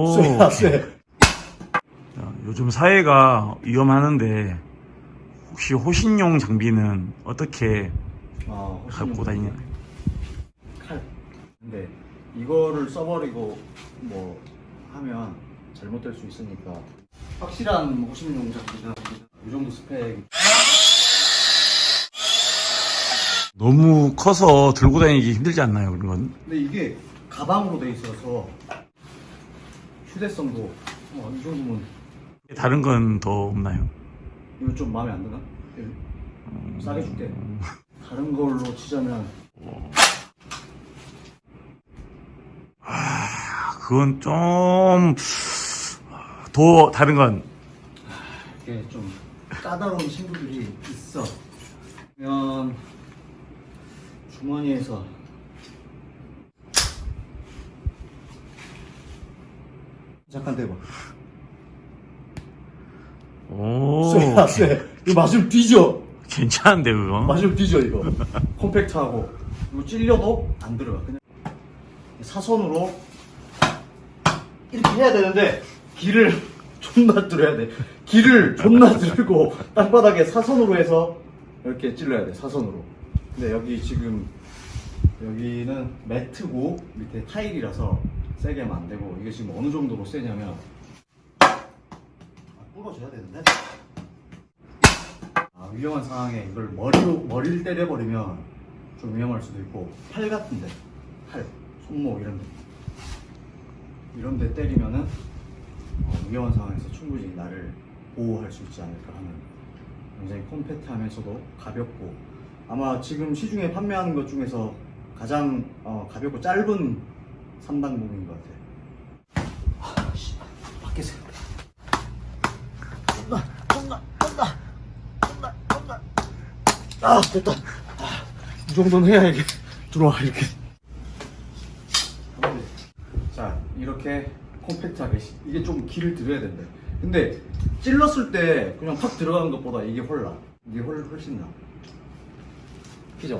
오. 쇠야 쇠. 자, 요즘 사회가 위험하는데 혹시 호신용 장비는 어떻게 아, 갖고 다니냐? 칼. 근데 이거를 써버리고 뭐 하면 잘못될 수 있으니까 확실한 호신용 장비는 이 정도 스펙. 너무 커서 들고 다니기 힘들지 않나요, 그런 건? 근데 이게 가방으로 돼 있어서 휴대성도 어, 이 정도면 다른 건 더 없나요? 이거 좀 마음에 안 드나? 싸게 줄게. 다른 걸로 치자면 아, 그건 좀 더 다른 건 이게 좀 까다로운 친구들이 있어. 그러면 주머니에서 잠깐 대봐. 오, 쇠야 쇠. 이거 맞으면 뒤져. 괜찮은데 그거? 맞으면 뒤져 이거. 콤팩트하고 이거 찔려도 안 들어가. 그냥 사선으로 이렇게 해야 되는데 길을 존나 들어야 돼. 길을 존나 들고 땅바닥에 사선으로 해서 이렇게 찔러야 돼. 사선으로. 근데 여기 지금 여기는 매트고 밑에 타일이라서 세게 하면 안 되고 이게 지금 어느 정도로 세냐면 아, 부러져야 되는데. 아, 위험한 상황에 이걸 머리로 머리를 때려버리면 좀 위험할 수도 있고 팔 같은데 팔 손목 이런데 이런데 때리면은 어, 위험한 상황에서 충분히 나를 보호할 수 있지 않을까 하는 굉장히 컴팩트하면서도 가볍고 아마 지금 시중에 판매하는 것 중에서 가장 어, 가볍고 짧은 삼단봉인 것 같아. 아, 씨, 밖에서. 온다, 온다, 온다, 온다, 온다. 아, 됐다. 아, 이 정도는 해야 이게 들어와 이렇게. 자, 이렇게 콤팩트하게 시- 이게 좀 길을 들여야 된대. 근데 찔렀을 때 그냥 팍 들어가는 것보다 이게 훨 나. 이게 훨 훨씬 나. 피자.